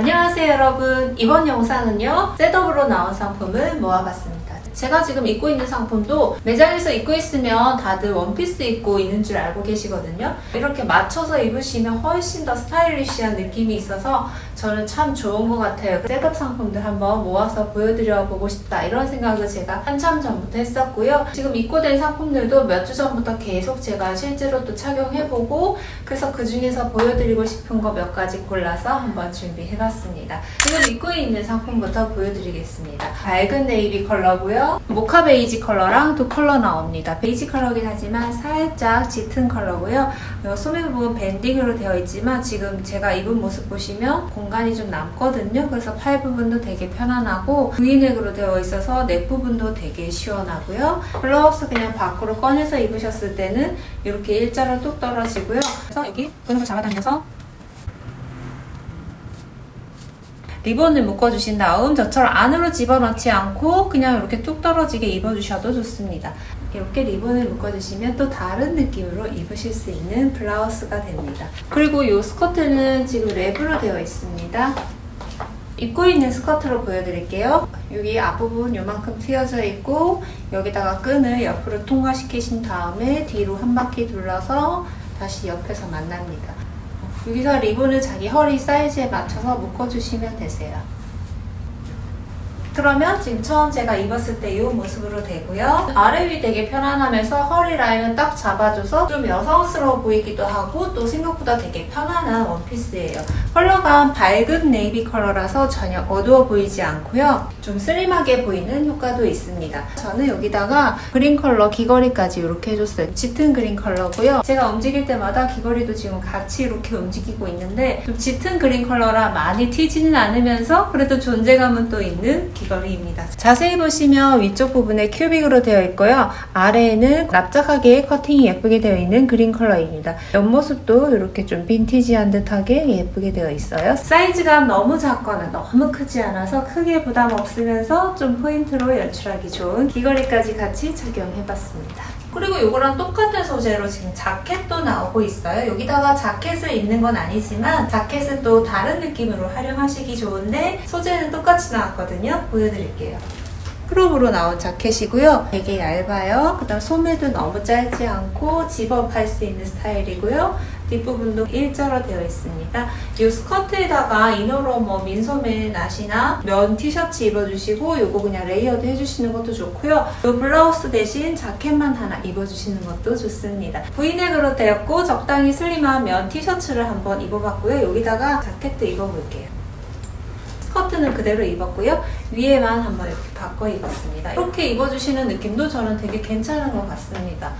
안녕하세요 여러분. 이번 영상은요 셋업으로 나온 상품을 모아봤습니다. 제가 지금 입고 있는 상품도 매장에서 입고 있으면 다들 원피스 입고 있는 줄 알고 계시거든요. 이렇게 맞춰서 입으시면 훨씬 더 스타일리시한 느낌이 있어서 저는 참 좋은 것 같아요 셋업 상품들 한번 모아서 보여드려 보고 싶다 이런 생각을 제가 한참 전부터 했었고요 지금 입고 된 상품들도 몇 주 전부터 계속 제가 실제로 또 착용해보고 그래서 그 중에서 보여드리고 싶은 거 몇 가지 골라서 한번 준비해봤습니다. 지금 입고 있는 상품부터 보여드리겠습니다. 밝은 네이비 컬러고요. 모카 베이지 컬러랑 두 컬러 나옵니다. 베이지 컬러긴 하지만 살짝 짙은 컬러고요. 요 소매 부분 밴딩으로 되어 있지만 지금 제가 입은 모습 보시면 공 간이 좀 남거든요. 그래서 팔 부분도 되게 편안하고 V넥으로 되어 있어서 넥 부분도 되게 시원하고요. 블라우스 그냥 밖으로 꺼내서 입으셨을 때는 이렇게 일자로 뚝 떨어지고요. 그래서 여기 근육을 잡아당겨서 리본을 묶어주신 다음 저처럼 안으로 집어넣지 않고 그냥 이렇게 뚝 떨어지게 입어주셔도 좋습니다. 이렇게 리본을 묶어주시면 또 다른 느낌으로 입으실 수 있는 블라우스가 됩니다. 그리고 이 스커트는 지금 랩으로 되어 있습니다. 입고 있는 스커트로 보여드릴게요. 여기 앞부분 요만큼 튀어져 있고 여기다가 끈을 옆으로 통과시키신 다음에 뒤로 한 바퀴 둘러서 다시 옆에서 만납니다. 여기서 리본을 자기 허리 사이즈에 맞춰서 묶어주시면 되세요. 그러면 지금 처음 제가 입었을 때 이 모습으로 되고요. 아래 위 되게 편안하면서 허리 라인을 딱 잡아줘서 좀 여성스러워 보이기도 하고 또 생각보다 되게 편안한 원피스예요. 컬러가 밝은 네이비 컬러라서 전혀 어두워 보이지 않고요. 좀 슬림하게 보이는 효과도 있습니다. 저는 여기다가 그린 컬러 귀걸이까지 이렇게 해줬어요. 짙은 그린 컬러고요. 제가 움직일 때마다 귀걸이도 지금 같이 이렇게 움직이고 있는데 좀 짙은 그린 컬러라 많이 튀지는 않으면서 그래도 존재감은 또 있는 귀걸이입니다. 자세히 보시면 위쪽 부분에 큐빅으로 되어 있고요. 아래에는 납작하게 커팅이 예쁘게 되어 있는 그린 컬러입니다. 옆모습도 이렇게 좀 빈티지한 듯하게 예쁘게 되어 있어요. 사이즈가 너무 작거나 너무 크지 않아서 크게 부담 없으면서 좀 포인트로 연출하기 좋은 귀걸이까지 같이 착용해봤습니다. 그리고 이거랑 똑같은 소재로 지금 자켓도 나오고 있어요. 여기다가 자켓을 입는 건 아니지만 자켓은 또 다른 느낌으로 활용하시기 좋은데 소재는 똑같이 나왔거든요. 보여드릴게요. 크롭으로 나온 자켓이고요. 되게 얇아요. 그 다음 소매도 너무 짧지 않고 집업할 수 있는 스타일이고요. 뒷부분도 일자로 되어 있습니다. 이 스커트에다가 이너로 뭐 민소매 나시나 면 티셔츠 입어주시고 이거 그냥 레이어드 해주시는 것도 좋고요. 이 블라우스 대신 자켓만 하나 입어주시는 것도 좋습니다. V넥으로 되었고 적당히 슬림한 면 티셔츠를 한번 입어봤고요. 여기다가 자켓도 입어볼게요. 스커트는 그대로 입었고요. 위에만 한번 이렇게 바꿔 입었습니다. 이렇게 입어주시는 느낌도 저는 되게 괜찮은 것 같습니다.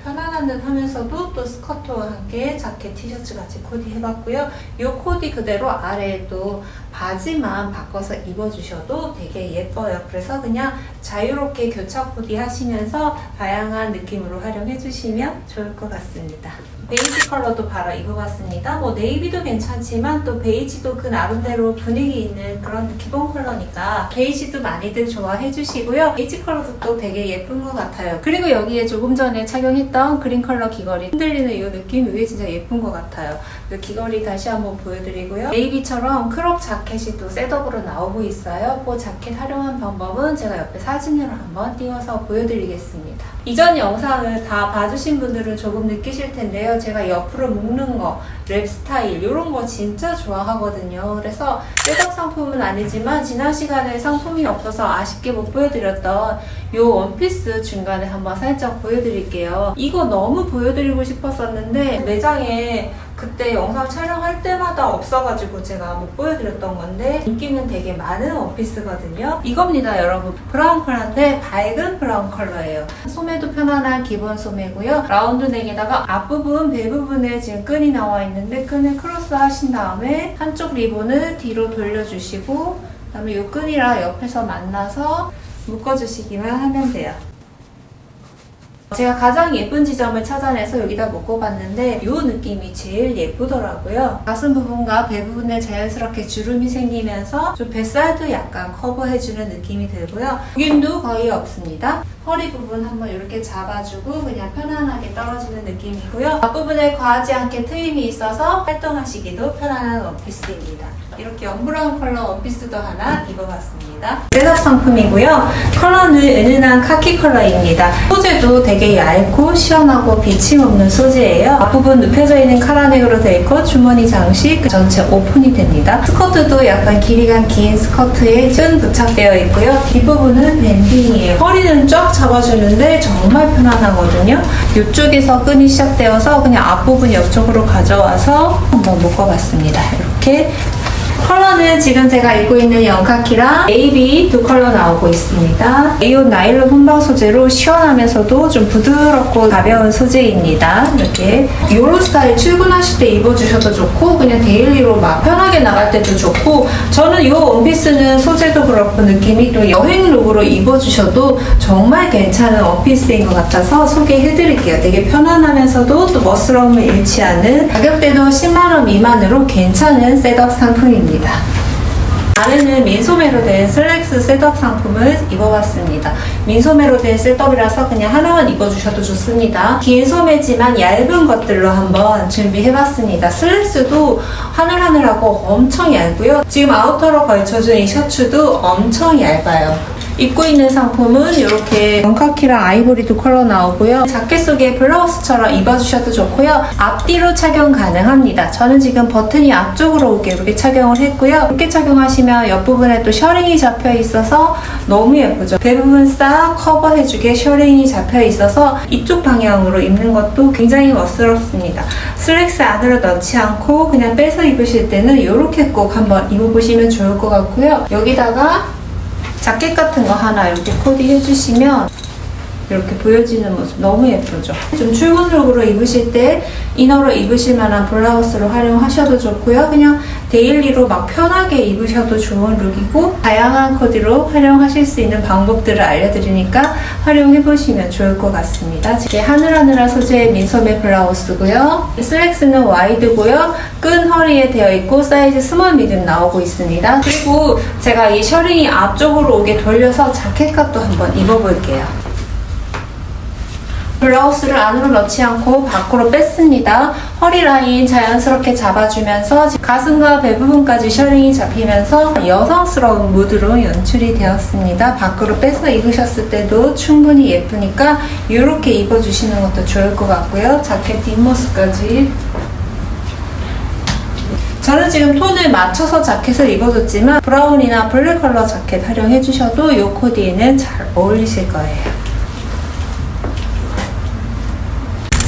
좀 편안한 듯 하면서도 또 스커트와 함께 자켓 티셔츠 같이 코디 해봤고요. 이 코디 그대로 아래에 또 바지만 바꿔서 입어주셔도 되게 예뻐요. 그래서 그냥 자유롭게 교차 코디 하시면서 다양한 느낌으로 활용해 주시면 좋을 것 같습니다. 베이지 컬러도 바로 입어봤습니다. 뭐 네이비도 괜찮지만 또 베이지도 그 나름대로 분위기 있는 그런 기본 컬러니까 베이지도 많이들 좋아해 주시고요. 베이지 컬러도 또 되게 예쁜 것 같아요. 그리고 여기에 조금 전에 착용했던 그린 컬러 귀걸이 흔들리는 이 느낌 이게 진짜 예쁜 것 같아요. 그 귀걸이 다시 한번 보여드리고요. 네이비처럼 크롭 자켓 이 또 셋업으로 나오고 있어요. 그 자켓 활용한 방법은 제가 옆에 사진으로 한번 띄워서 보여드리겠습니다. 이전 영상을 다 봐주신 분들은 조금 느끼실 텐데요. 제가 옆으로 묶는 거, 랩 스타일 이런 거 진짜 좋아하거든요. 그래서 셋업 상품은 아니지만 지난 시간에 상품이 없어서 아쉽게 못 보여드렸던 이 원피스 중간에 한번 살짝 보여드릴게요. 이거 너무 보여드리고 싶었었는데 매장에 그때 영상 촬영할 때마다 없어가지고 제가 못 보여드렸던 건데 인기는 되게 많은 원피스거든요. 이겁니다 여러분. 브라운 컬러인데 밝은 브라운 컬러예요. 소매도 편안한 기본 소매고요. 라운드 넥에다가 앞부분, 배 부분에 지금 끈이 나와 있는데 끈을 크로스 하신 다음에 한쪽 리본을 뒤로 돌려주시고 그다음에 이 끈이랑 옆에서 만나서 묶어주시기만 하면 돼요. 제가 가장 예쁜 지점을 찾아내서 여기다 묶어봤는데 이 느낌이 제일 예쁘더라고요. 가슴 부분과 배 부분에 자연스럽게 주름이 생기면서 좀 뱃살도 약간 커버해주는 느낌이 들고요. 구김도 거의 없습니다. 허리 부분 한번 이렇게 잡아주고 그냥 편안하게 떨어지는 느낌이고요. 앞부분에 과하지 않게 트임이 있어서 활동하시기도 편안한 원피스입니다. 이렇게 연브라운 컬러 원피스도 하나 입어봤습니다. 셋업 상품이고요. 컬러는 은은한 카키 컬러입니다. 소재도 되게 얇고 시원하고 비침 없는 소재예요. 앞부분 눕혀져 있는 카라넥으로 되어 있고 주머니 장식 전체 오픈이 됩니다. 스커트도 약간 길이가 긴 스커트에 끈 부착되어 있고요. 뒷부분은 밴딩이에요. 허리는 쫙 잡아주는데 정말 편안하거든요. 이쪽에서 끈이 시작되어서 그냥 앞부분 옆쪽으로 가져와서 한번 묶어봤습니다. 이렇게 컬러는 지금 제가 입고 있는 영카키랑 AB 두 컬러 나오고 있습니다. 에이온 나일론 혼방 소재로 시원하면서도 좀 부드럽고 가벼운 소재입니다. 이렇게 이런 스타일 출근하실 때 입어주셔도 좋고 그냥 데일리로 막 편하게 나갈 때도 좋고 저는 이 원피스는 소재도 그렇고 느낌이 또 여행 룩으로 입어주셔도 정말 괜찮은 원피스인 것 같아서 소개해드릴게요. 되게 편안하면서도 또 멋스러움을 잃지 않는 가격대도 10만원 미만으로 괜찮은 셋업 상품입니다. 안에는 민소매로 된 슬랙스 셋업 상품을 입어봤습니다. 민소매로 된 셋업이라서 그냥 하나만 입어주셔도 좋습니다. 긴 소매지만 얇은 것들로 한번 준비해봤습니다. 슬랙스도 하늘하늘하고 엄청 얇고요. 지금 아우터로 걸쳐준 이 셔츠도 엄청 얇아요. 입고 있는 상품은 이렇게 영카키랑 아이보리 두 컬러 나오고요. 자켓 속에 블라우스처럼 입어주셔도 좋고요. 앞뒤로 착용 가능합니다. 저는 지금 버튼이 앞쪽으로 오게 이렇게 착용을 했고요. 이렇게 착용하시면 옆부분에 또 셔링이 잡혀 있어서 너무 예쁘죠. 대부분 싹 커버해주게 셔링이 잡혀 있어서 이쪽 방향으로 입는 것도 굉장히 멋스럽습니다. 슬랙스 안으로 넣지 않고 그냥 빼서 입으실 때는 이렇게 꼭 한번 입어보시면 좋을 것 같고요. 여기다가 자켓 같은 거 하나 이렇게 코디 해 주시면 이렇게 보여지는 모습 너무 예쁘죠? 좀 출근룩으로 입으실 때 이너로 입으실 만한 블라우스로 활용하셔도 좋고요. 그냥 데일리로 막 편하게 입으셔도 좋은 룩이고 다양한 코디로 활용하실 수 있는 방법들을 알려드리니까 활용해보시면 좋을 것 같습니다. 이게 하늘하늘한 소재의 민소매 블라우스고요. 이 슬랙스는 와이드고요. 끈 허리에 되어 있고 사이즈 스몰 미디움 나오고 있습니다. 그리고 제가 이 셔링이 앞쪽으로 오게 돌려서 자켓 값도 한번 입어볼게요. 블라우스를 안으로 넣지 않고 밖으로 뺐습니다. 허리 라인 자연스럽게 잡아주면서 가슴과 배 부분까지 셔링이 잡히면서 여성스러운 무드로 연출이 되었습니다. 밖으로 빼서 입으셨을 때도 충분히 예쁘니까 이렇게 입어주시는 것도 좋을 것 같고요. 자켓 뒷모습까지 저는 지금 톤을 맞춰서 자켓을 입어줬지만 브라운이나 블랙 컬러 자켓 활용해주셔도 이 코디에는 잘 어울리실 거예요.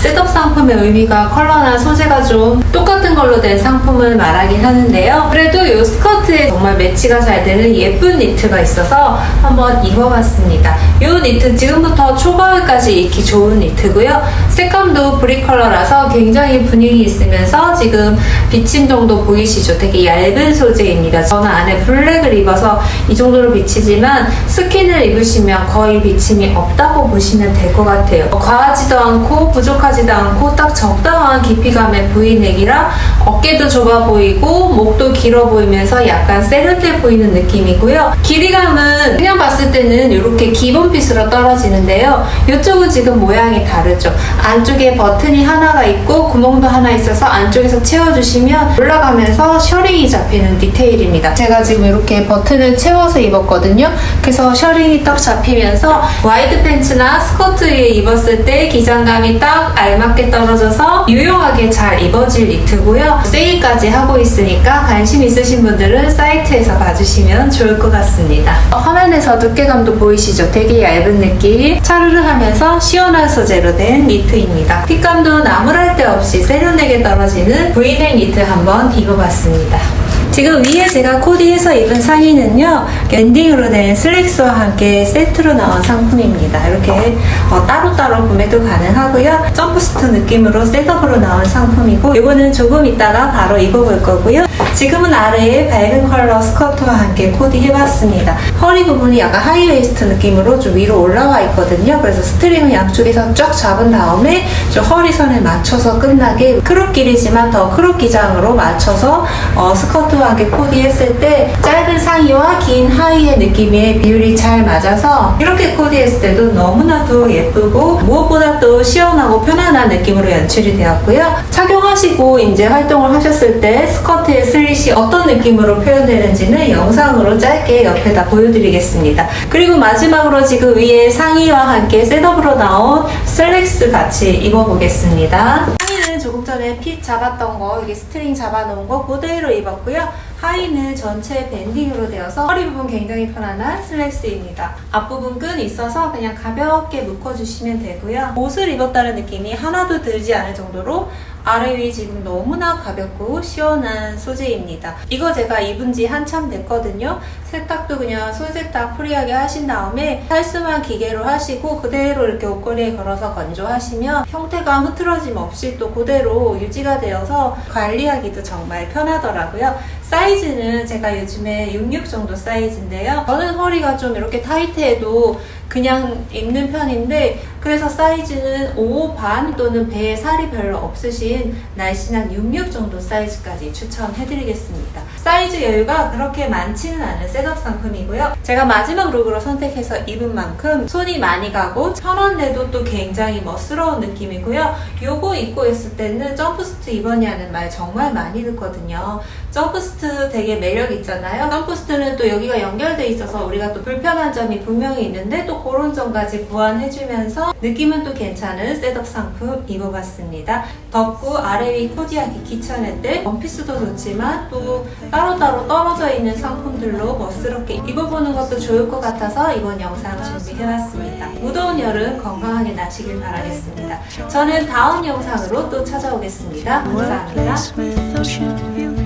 셋업 상품의 의미가 컬러나 소재가 좀 똑같은 걸로 된 상품을 말하긴 하는데요. 그래도 이 스커트에 정말 매치가 잘 되는 예쁜 니트가 있어서 한번 입어봤습니다. 이 니트 지금부터 초가을까지 입기 좋은 니트고요. 색감도 브릭 컬러라서 굉장히 분위기 있으면서 지금 비침 정도 보이시죠? 되게 얇은 소재입니다. 저는 안에 블랙을 입어서 이 정도로 비치지만 스킨을 입으시면 거의 비침이 없다고 보시면 될 것 같아요. 과하지도 않고 부족하지도 않고 딱 적당한 깊이감의 브이넥이라 어깨도 좁아 보이고 목도 길어 보이면서 약간 세련돼 보이는 느낌이고요. 길이감은 그냥 봤을 때는 이렇게 기본 핏으로 떨어지는데요. 이쪽은 지금 모양이 다르죠. 안쪽에 버튼이 하나가 있고 구멍도 하나 있어서 안쪽에서 채워주시면 올라가면서 셔링이 잡히는 디테일입니다. 제가 지금 이렇게 버튼을 채워서 입었거든요. 그래서 셔링이 딱 잡히면서 와이드 팬츠나 스커트 위에 입었을 때 기장감이 딱 알맞게 떨어져서 유용하게 잘 입어질 니트고요. 세일까지 하고 있으니까 관심 있으신 분들은 사이트에서 봐주시면 좋을 것 같습니다. 화면에서 두께감도 보이시죠? 되게 얇은 느낌. 차르르 하면서 시원한 소재로 된 니트입니다. 핏감도 나무랄 데 없이 세련되게 떨어지는 브이넥 니트 한번 입어봤습니다. 지금 위에 제가 코디해서 입은 상의는요 랜딩으로 된 슬랙스와 함께 세트로 나온 상품입니다. 이렇게 어, 따로따로 구매도 가능하고요. 점프스트 느낌으로 셋업으로 나온 상품이고 이거는 조금 있다가 바로 입어볼 거고요. 지금은 아래에 밝은 컬러 스커트와 함께 코디해봤습니다. 허리 부분이 약간 하이웨이스트 느낌으로 좀 위로 올라와 있거든요. 그래서 스트링을 양쪽에서 쫙 잡은 다음에 좀 허리선에 맞춰서 끝나게 크롭 길이지만 더 크롭 기장으로 맞춰서 어, 스커트와 함께 코디했을 때 짧은 상의와 긴 하의의 느낌의 비율이 잘 맞아서 이렇게 코디했을 때도 너무나도 예쁘고 무엇보다 또 시원하고 편안한 느낌으로 연출이 되었고요. 착용하시고 이제 활동을 하셨을 때 스커트의 슬릿이 어떤 느낌으로 표현되는지는 영상으로 짧게 옆에다 보여드리겠습니다. 그리고 마지막으로 지금 위에 상의와 함께 셋업으로 나온 슬랙스 같이 입어보겠습니다. 상의는 조금 전에 핏 잡았던 거, 이게 스트링 잡아놓은 거 그대로 입었고요. 하의는 전체 밴딩으로 되어서 허리 부분 굉장히 편안한 슬랙스입니다. 앞부분 끈 있어서 그냥 가볍게 묶어주시면 되고요. 옷을 입었다는 느낌이 하나도 들지 않을 정도로 아래 위 지금 너무나 가볍고 시원한 소재입니다. 이거 제가 입은 지 한참 됐거든요. 세탁도 그냥 손세탁 프리하게 하신 다음에 탈수만 기계로 하시고 그대로 이렇게 옷걸이에 걸어서 건조하시면 형태감 흐트러짐 없이 또 그대로 유지가 되어서 관리하기도 정말 편하더라고요. 사이즈는 제가 요즘에 66 정도 사이즈인데요. 저는 허리가 좀 이렇게 타이트해도 그냥 입는 편인데 그래서 사이즈는 5 반 또는 배에 살이 별로 없으신 날씬한 66 정도 사이즈까지 추천해드리겠습니다. 사이즈 여유가 그렇게 많지는 않은 셋업 상품이고요. 제가 마지막 룩으로 선택해서 입은 만큼 손이 많이 가고 편한데도 또 굉장히 멋스러운 느낌이고요. 요거 입고 있을 때는 점프스트 입었냐는 말 정말 많이 듣거든요. 점프스트 되게 매력 있잖아요. 점프스트는 또 여기가 연결돼 있어서 우리가 또 불편한 점이 분명히 있는데 또 그런 점까지 보완해주면서 느낌은 또 괜찮은 셋업 상품 입어봤습니다. 덥고 아래 위 코디하기 귀찮은데 원피스도 좋지만 또 따로따로 떨어져 있는 상품들로 멋스럽게 입어보는 것도 좋을 것 같아서 이번 영상 준비해봤습니다. 무더운 여름 건강하게 나시길 바라겠습니다. 저는 다음 영상으로 또 찾아오겠습니다. 감사합니다.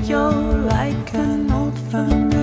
you're like an old friend.